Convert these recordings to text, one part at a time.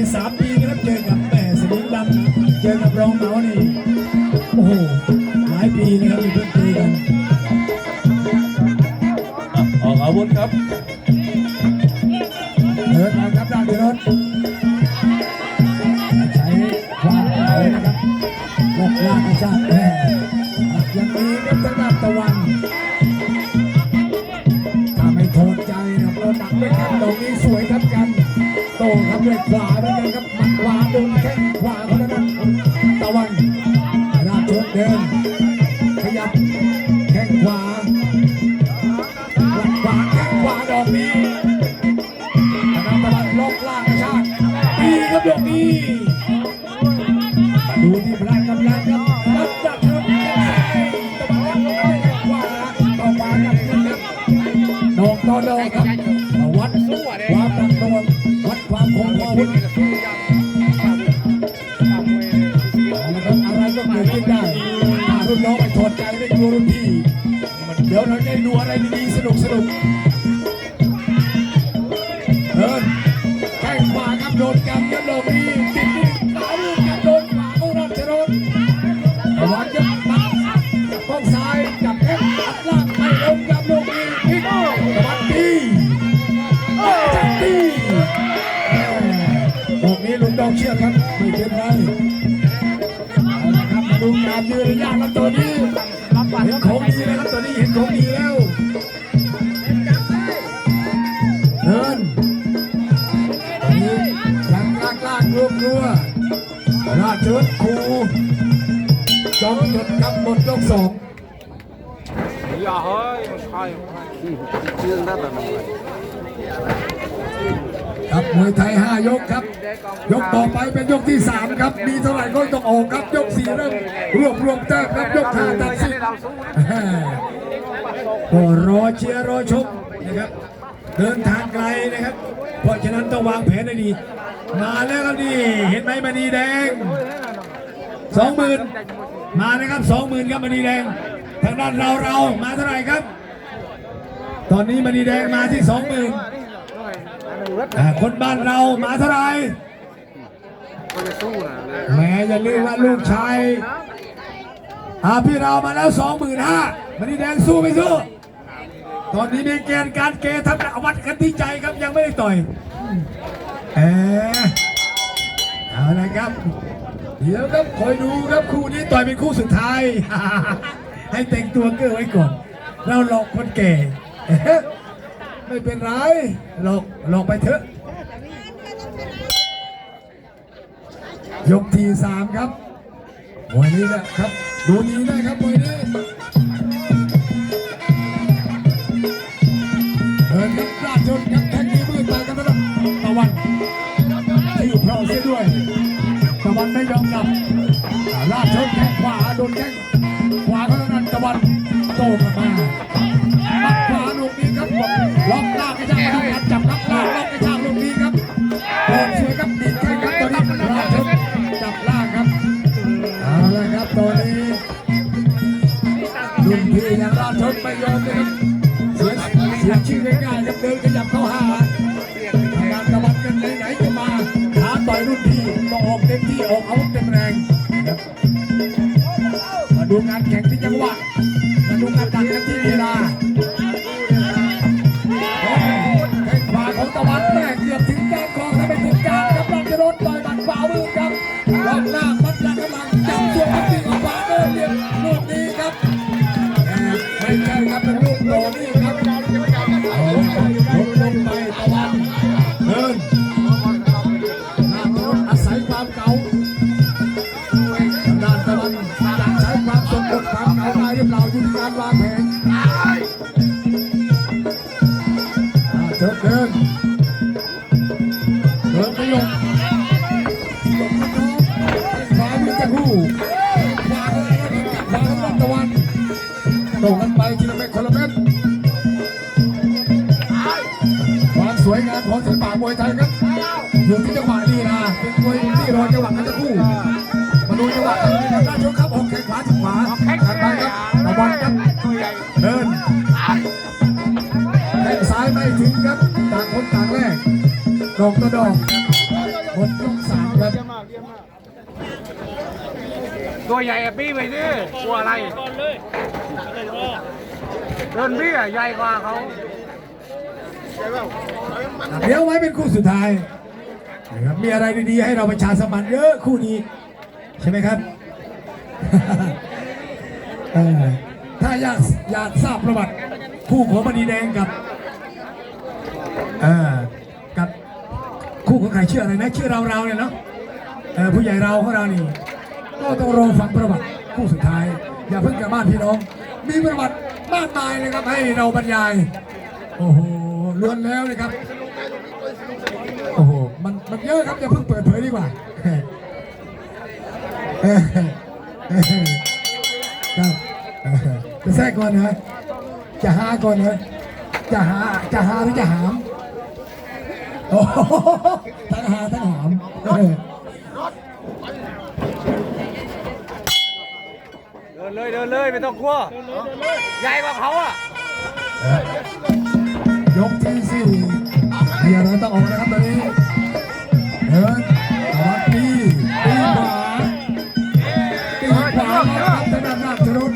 นี่สามปีครับเจอกับแม่สมิงดำเจอกับรองเหมานี่โอ้โหหลายปีนะครับที่เพิ่งเจอกันอะออกอาวุธครับเดินมาครับด้านรถใช้ความเก่านะครับลกลากกระชาก ครับดอกนี้ดูที่พลังกำลังครับรับจัดครับตะวันแข้งขวาต่อขวากับขึ้นครับดอกต่อดอกครับวัดความหนักหน่วงวัดความคงอาวุธเอาละครับอะไรก็เกิดขึ้นได้ถ้ารุ่นน้องไม่ถอดใจไม่กลัวรุ่นพี่เดี๋ยวเราได้ดูอะไรดีๆสนุกสนุก ยังลากลากรวบรัวราชรถครูจอมหยุดครับหมดยกสองอย่าเฮ้ยใช่เชื่องได้แบนั้นเลยครับมวยไทย 5 ยกครับ ยกต่อไปเป็นยกที่ 3 ครับ มีเท่าไหร่ก็ต้องออกครับ ยก 4 เริ่มรวบรวมแต้มครับ ยก5ตัดสินก็รอเชียร์รอชมนะครับ เดินทางไกลนะครับ เพราะฉะนั้นต้องวางแผนให้ดี มาแล้วครับนี่เห็นไหมมณีแดงสองหมื่นมานะครับสองหมื่นครับมณีแดง ทางด้านเราเรามาเท่าไหร่ครับ ตอนนี้มณีแดงมาที่สองหมื่นคนบ้านเรามาเท่าไหร่แหมอย่าลืมว่าลูกชายอาพี่เรามาแล้วสองหมื่นห้ามันนี่แดงสู้ไม่สู้ ตอนนี้มีเกณฑ์การเกณฑ์ทำวัดกันที่ใจครับยังไม่ได้ต่อยเออเอาละครับ เดี๋ยวครับคอยดูครับคู่นี้ต่อยเป็นคู่สุดท้าย ให้แต่งตัวเก้อไว้ก่อน เราหลอกคนแก่ ไม่เป็นไรหลอกหลอกไปเถอะยกที่สามครับวยนี้นะครับ ดูนี้นะครับมวยนี้ โตกมาปักขวาลูกนี้ครับล็อกล่างกระชากมาดูจับล็อกล่างล็อกกระชากลูกนี้ครับโดนสวยครับดีดแข้งครับตอนนี้ราชชนจับล่างครับเอาละครับตอนนี้รุ่นพี่ย่งราชชนไม่ยอมเลยครับเสียเสียชื่อง่ายๆครับเดินขยับเข้าหาทางานตะวันกันไหนๆก็มาท้าต่อยรุ่นพี่ต้องออกเต็มที่ออกอาวุธเต็มแรงมาดูการแข่งที่จังหวะมา ดูการตัดกันที่เวลา วามือจะคู่ขวาขวาของตะวันตรงกันไปทีละเม็ดคนละเม็ดความสวยงามของศิลปะมวยไทยครับอยู่ที่จังหวะนี่นะเป็นมวยที่รอจังหวะกันจะคู่มาดูจังหวะกันเลยครับด้านชกครับออกแข้งขวาถึงขวาแข้งไปครับตะวันครับเดินแข้งซ้ายไม่ถึงครับต่างคนต่างแรกดอกต่อดอกหมดยกสามครับ ตัวใหญ่อะบี้ไปสิกลัวอะไรเดินบี้อะใหญ่กว่าเขาเดี๋ยวไว้เป็นคู่สุดท้ายนะครับมีอะไรดีๆให้เราประชาสัมพันธ์เยอะคู่นี้ ใช่ไหมครับ ถ้าอยากอยากทราบประวัติคู่ของมณีแดงกับเออกับคู่ของใครชื่ออะไรนะชื่อเราเราเนี่ยเนาะผู้ใหญ่เราของเรานี่ ก็ต้องรอฟังประวัติคู่สุดท้าย อย่าเพิ่งกลับบ้านพี่น้อง มีประวัติมากมายเลยครับให้เราบรรยาย โอ้โหล้วนแล้วเลยครับ โอ้โห มันมันเยอะครับอย่าเพิ่งเปิดเผยดีกว่าครับจะแทรกก่อนนะจะหาก่อนนะจะหาจะหาหรือจะหามโอ้ทั้งหาทั้งหาม เออเดินเลยเดินเลยไม่ต้องกลัวใหญ่กว่าเขาอะยกที่สี่เดี๋ยวเราต้องออกนะครับตอนนี้เดินตวัดตีตีขวาตีขวาครับทางด้านราชรุต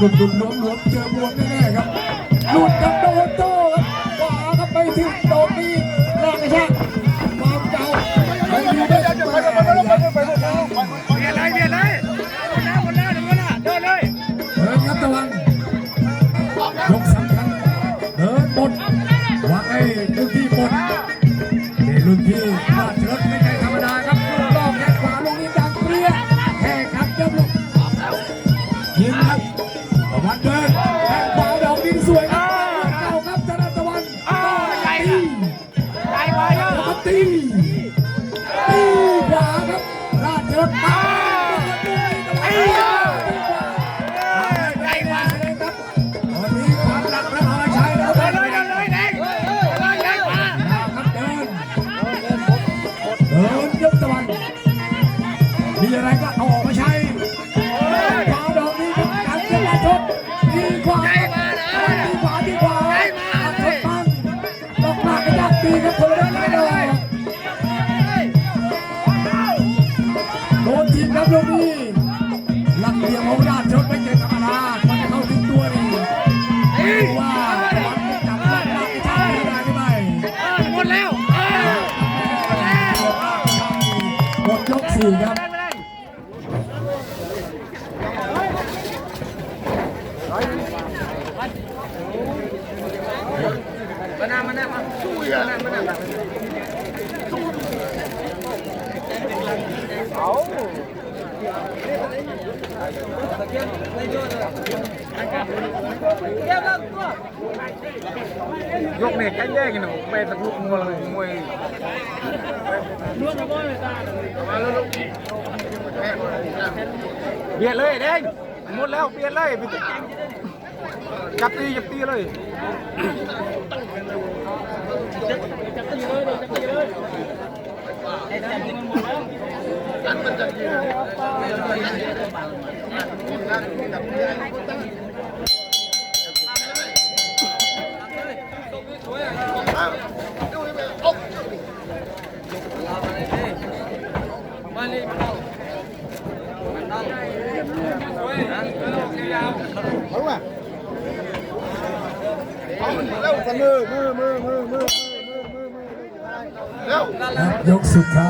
หลุดหลุดหลวมหลวมเจอบวกแน่ๆครับหลุดกับโดนโตครับขวาครับไปถึงโดนนี้แรงกระชากความเก่าไปดีได้ไปไปไปไปไปเบียดเลยเบียดเลยหมดแล้วหมดแล้วเดี๋ยวนะเดินเลยเดินครับตะวัน ใหญ่นะใหญ่กว่าเยอะแล้วก็ตีตีขวาครับราชรถมาตีใหญ่กว่าเลยครับตอนนี้ความหนักพระมหาชัยแล้วเดิครันบเลยเดินเลยเด็กใหญ่กว่าครับเดินเดินยกตะวันมีอะไรก็เอาออกมาใช้ ครับลูกนี้หลักเหลี่ยมของราชชนไม่เก่งธรรมดามันเข้าถึงตัวนี่ไม่ว่าตะวันจะจับหลักหลักชาติได้หรือไม่หมดแล้วหมดยกสี่ครับมาหน้ามาหน้ามาสู้อะมาหน้ามาหน้า อายกเนี่ยแค่แย่กันหนูไปตะลุกมวยมวยเบียดเลยเด้งหมดแล้วเบียดเลยจับตีจับตีเลย ครับยกสุดท้าย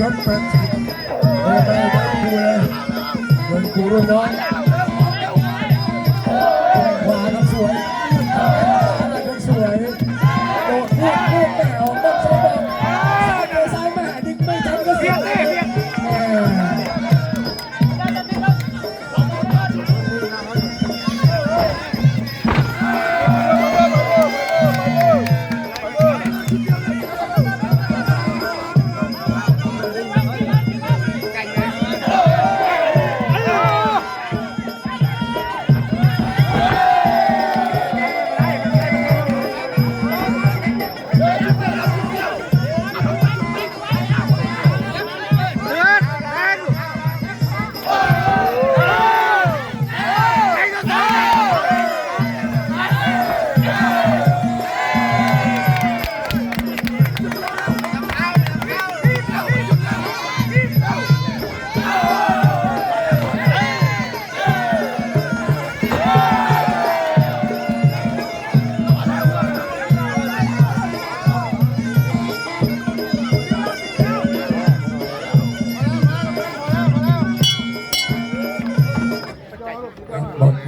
ชชนเป็ดเดินไปเดินคูเลยเดินคูรุ่นน้อง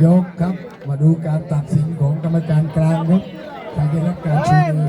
ยกครับ มาดูการตัดสินของกรรมการกลางครับการได้รับการชูมือ